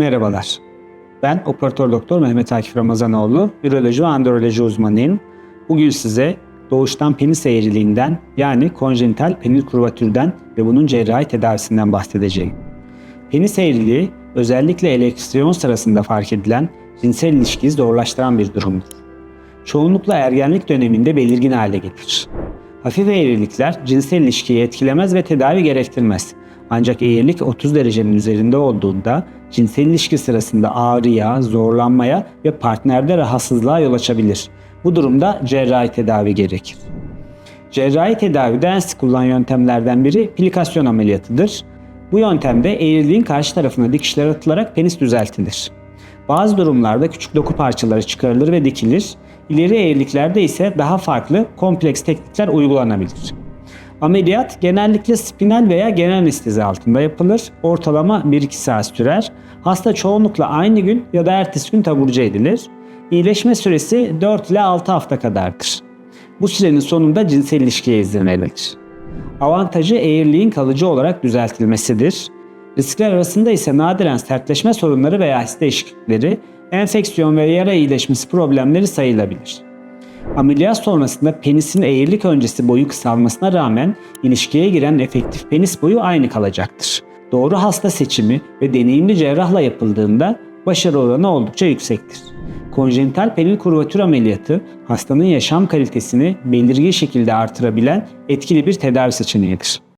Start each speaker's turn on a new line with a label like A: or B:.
A: Merhabalar. Ben operatör doktor Mehmet Akif Ramazanoğlu, üroloji ve androloji uzmanıyım. Bugün size doğuştan penis eğriliğinden yani konjenital penil kurvatürden ve bunun cerrahi tedavisinden bahsedeceğim. Penis eğriliği özellikle eleksiyon sırasında fark edilen cinsel ilişkiyi zorlaştıran bir durumdur. Çoğunlukla ergenlik döneminde belirgin hale gelir. Hafif eğrilikler cinsel ilişkiyi etkilemez ve tedavi gerektirmez. Ancak eğrilik 30 derecenin üzerinde olduğunda cinsel ilişki sırasında ağrıya, zorlanmaya ve partnerde rahatsızlığa yol açabilir. Bu durumda cerrahi tedavi gerekir. Cerrahi tedavide en sık kullanılan yöntemlerden biri plikasyon ameliyatıdır. Bu yöntemde eğriliğin karşı tarafına dikişler atılarak penis düzeltilir. Bazı durumlarda küçük doku parçaları çıkarılır ve dikilir. İleri eğriliklerde ise daha farklı kompleks teknikler uygulanabilir. Ameliyat genellikle spinal veya genel anestezi altında yapılır. Ortalama 1-2 saat sürer. Hasta çoğunlukla aynı gün ya da ertesi gün taburcu edilir. İyileşme süresi 4 ile 6 hafta kadardır. Bu sürenin sonunda cinsel ilişkiye izin verilir. Avantajı eğriliğin kalıcı olarak düzeltilmesidir. Riskler arasında ise nadiren sertleşme sorunları veya his değişiklikleri, enfeksiyon ve yara iyileşmesi problemleri sayılabilir. Ameliyat sonrasında penisin eğrilik öncesi boyu kısalmasına rağmen ilişkiye giren efektif penis boyu aynı kalacaktır. Doğru hasta seçimi ve deneyimli cerrahla yapıldığında başarı oranı oldukça yüksektir. Konjenital penil kurvatür ameliyatı hastanın yaşam kalitesini belirgin şekilde artırabilen etkili bir tedavi seçeneğidir.